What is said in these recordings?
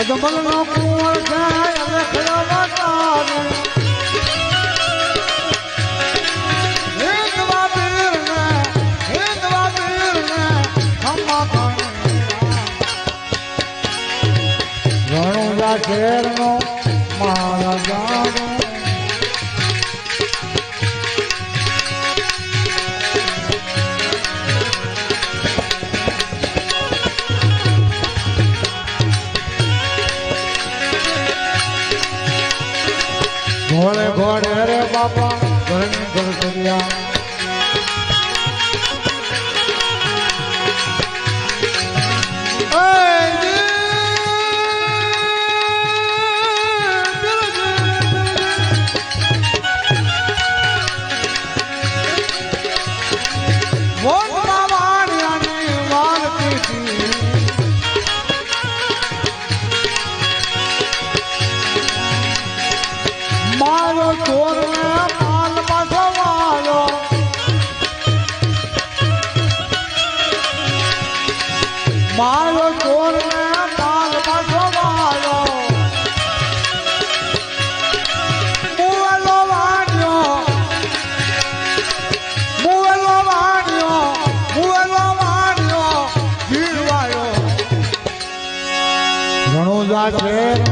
અજમલનો કુંવર છે અને ખયા માતા Yeah. પણ ઘણી ઘર કર્યા. Thank you.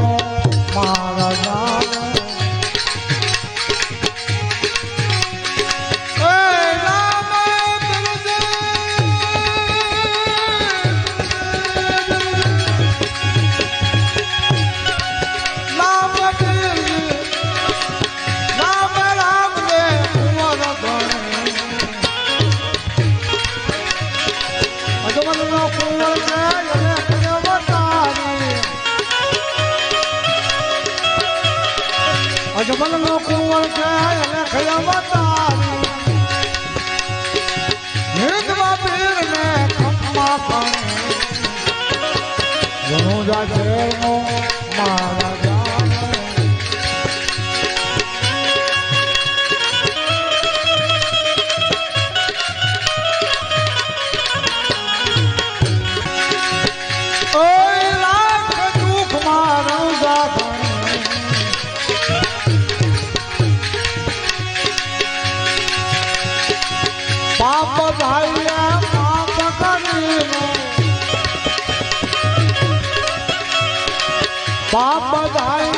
રાજા ચરણો પાપ ભાઈ 爸爸，拜拜。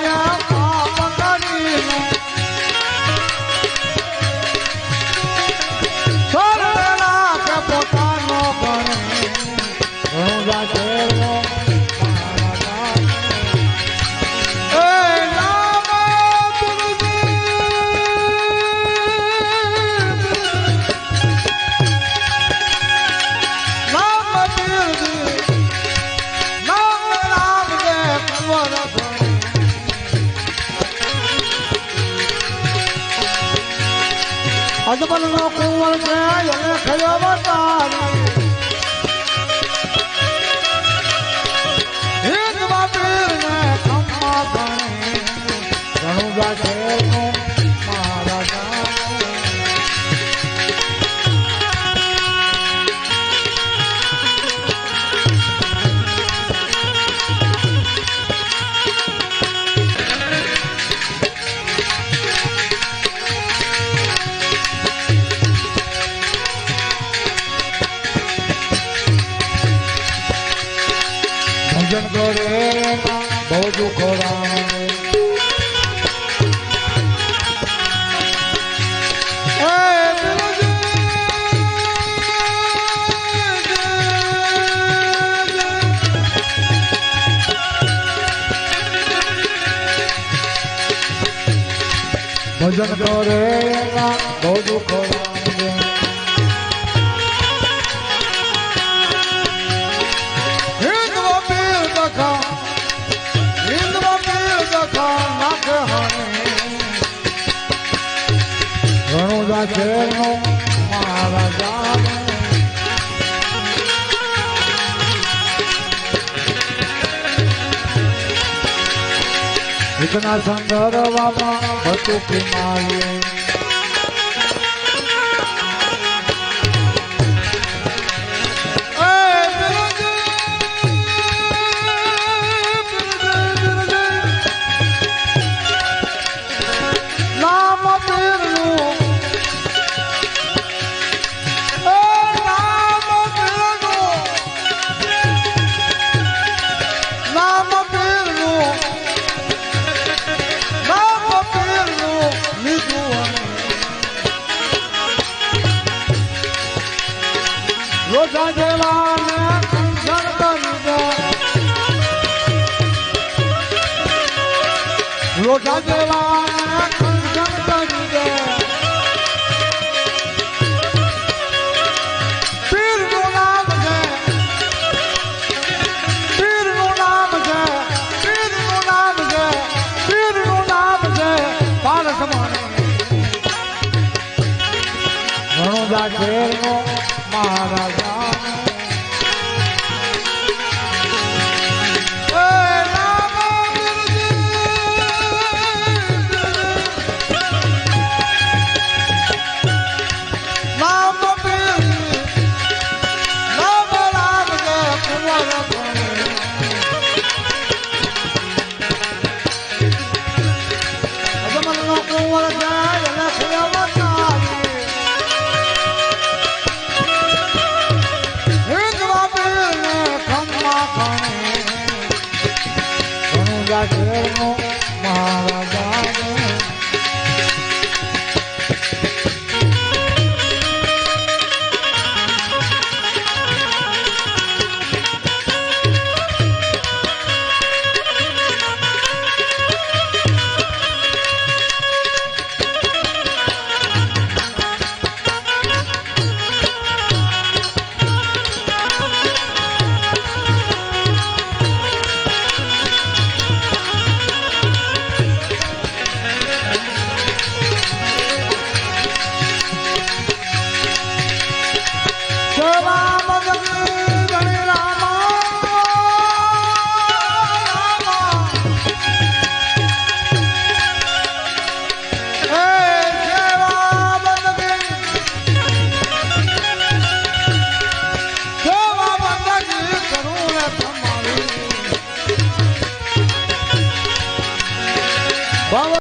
અજમલ નો કુંવર છે એને ખયો વતારી ઘણું ગાશે કરે બહુ દુઃખ રામ ભજન કરે બહુ દુઃખ રાજા ખેરનો મહારાજા એકના સંદર્ભમાં હતું કિમાયું રોજા જેવા રોજા જેવા મહારાજા ઘણું જા શેરનો મહારાજા